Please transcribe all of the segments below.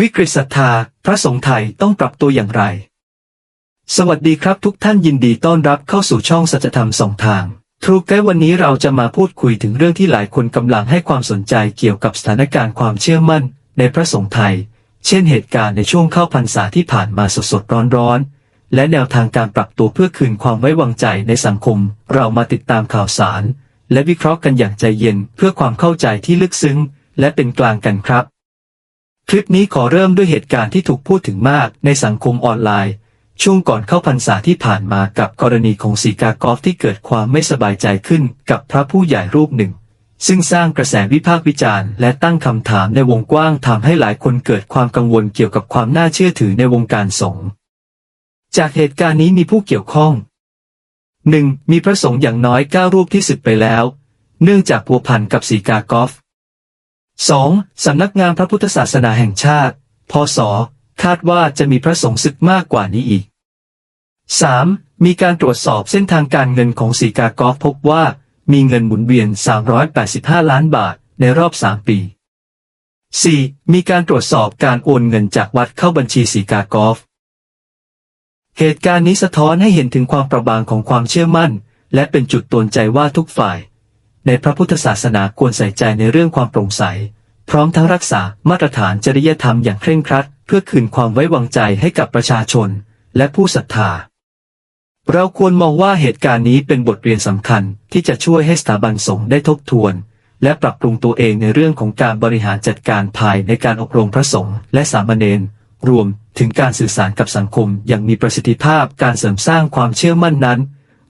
วิกฤตศรัทธา พระสงฆ์ไทยต้องปรับตัวอย่างไร สวัสดีครับทุกท่านยินดีต้อนรับเข้าสู่ช่องสัจธรรมสองทางทรูไกด์วันนี้เราจะมาพูดคุยถึงเรื่องที่หลายคนกำลังให้ความสนใจเกี่ยวกับสถานการณ์ความเชื่อมั่น ในพระสงฆ์ไทย เช่นเหตุการณ์ในช่วงเข้าพรรษาที่ผ่านมาสดๆร้อนๆและแนวทางการปรับตัวเพื่อคืนความไว้วางใจในสังคม เรามาติดตามข่าวสาร และวิเคราะห์กันอย่างใจเย็นเพื่อความเข้าใจที่ลึกซึ้ง และเป็นกลางกันครับ ลิปนี้ขอเริ่มด้วยเหตุการณ์ที่ถูกพูดถึงมากในสังคมออนไลน์ ช่วงก่อนเข้าพรรษาที่ผ่านมากับกรณีของสีกากอฟที่เกิดความไม่สบายใจขึ้นกับพระผู้ใหญ่รูปหนึ่ง ซึ่งสร้างกระแสวิพากษ์วิจารณ์และตั้งคำถามในวงกว้างทำให้หลายคนเกิดความกังวลเกี่ยวกับความน่าเชื่อถือในวงการสงฆ์จากเหตุการณ์นี้มีผู้เกี่ยวข้อง 1. มีพระสงฆ์อย่างน้อย 9 รูปที่สึกไปแล้ว เนื่องจากพัวพันกับสีกากอฟ 2. สำนักงานพระพุทธศาสนาแห่งชาติ พศ คาดว่าจะมีพระสงฆ์ศึกมากกว่านี้อีก 3. มีการตรวจสอบเส้นทางการเงินของสีกากอฟพบว่า มีเงินหมุนเวียน 385 ล้านบาทในรอบ 3 ปี 4. มีการตรวจสอบการโอนเงินจากวัดเข้าบัญชีสีกากอฟเหตุการณ์นี้สะท้อนให้เห็นถึงความประบางของความเชื่อมั่น และเป็นจุดตวนใจว่าทุกฝ่าย ในพระพุทธศาสนาควรใส่ใจในเรื่องความโปร่งใส พร้อมทั้งรักษามาตรฐานจริยธรรมอย่างเคร่งครัด เพื่อคืนความไว้วางใจให้กับประชาชน และผู้ศรัทธา เราควรมองว่าเหตุการณ์นี้เป็นบทเรียนสำคัญที่จะช่วยให้สถาบันสงฆ์ได้ทบทวน และปรับปรุงตัวเองในเรื่องของการบริหารจัดการภายในการอบรมพระสงฆ์และสามเณรรวมถึงการสื่อสารกับสังคมอย่างมีประสิทธิภาพการเสริมสร้างความเชื่อมั่นนั้น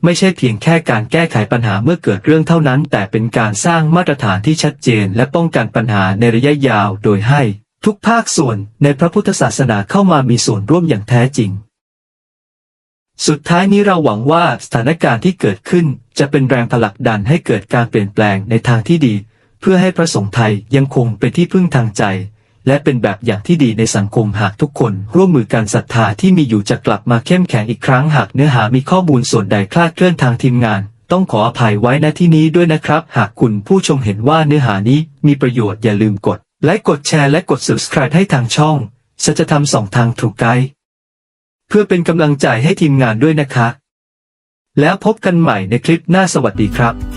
ไม่ใช่เพียงแค่การแก้ไขปัญหาเมื่อเกิดเรื่องเท่านั้น แต่เป็นการสร้างมาตรฐานที่ชัดเจน และป้องกันปัญหาในระยะยาวโดยให้ ทุกภาคส่วนในพระพุทธศาสนาเข้ามามีส่วนร่วมอย่างแท้จริง สุดท้ายนี้เราหวังว่าสถานการณ์ที่เกิดขึ้น จะเป็นแรงผลักดันให้เกิดการเปลี่ยนแปลงในทางที่ดี เพื่อให้พระสงฆ์ไทยยังคงเป็นที่พึ่งทางใจ และเป็นแบบอย่างที่ดีในสังคมหากทุกคน ร่วมมือกันศรัทธาที่มีอยู่จะกลับมาเข้มแข็งอีกครั้งหากเนื้อหามีข้อมูลส่วนใดคลาดเคลื่อนทางทีมงาน ต้องขออภัยไว้ณที่นี้ด้วยนะครับ หากคุณผู้ชมเห็นว่าเนื้อหานี้มีประโยชน์อย่าลืมกด ไลค์กดแชร์และกด subscribe ให้ทางช่องสัจธรรมสองทางถูกไกด์เพื่อเป็นกำลังใจให้ทีมงานด้วยนะคะ แล้วพบกันใหม่ในคลิปหน้าสวัสดีครับ